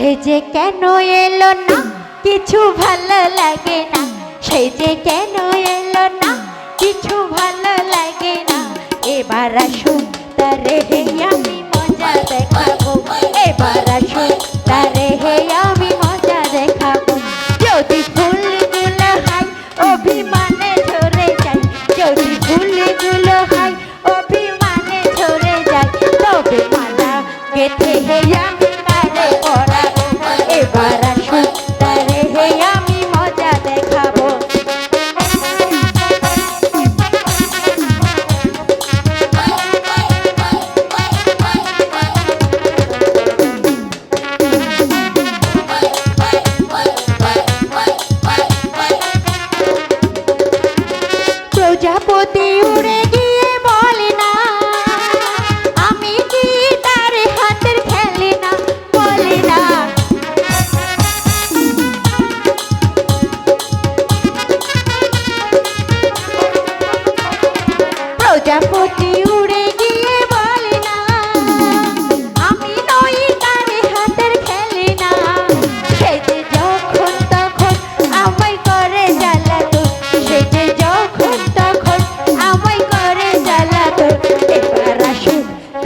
সে যে কেন এলো না, কিছু ভালো লাগে না। সে যে কেন এলো না, কিছু ভালো লাগে না। এবার আসুন তারে, আমি মজা দেখাবো। Bye.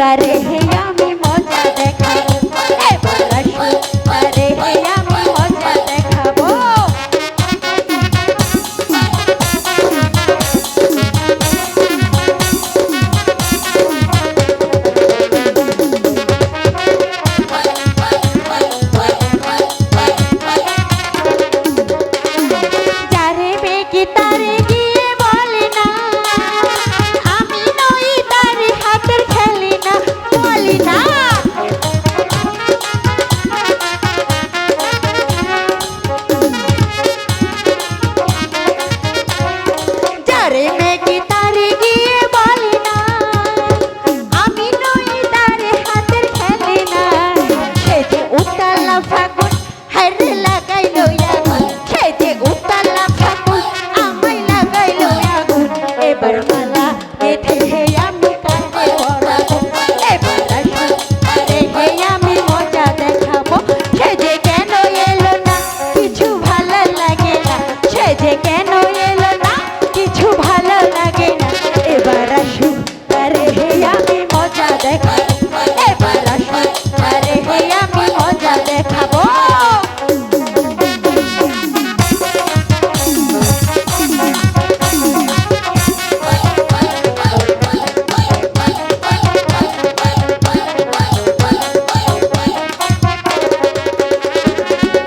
estaré.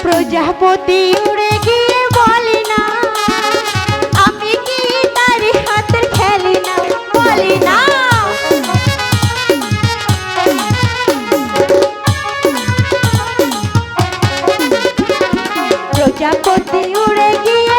প্রজাপতি উড়ে গিয়ে বলি না আমি কি তার হাতের খেলি না বলি না। দূরে গিয়ে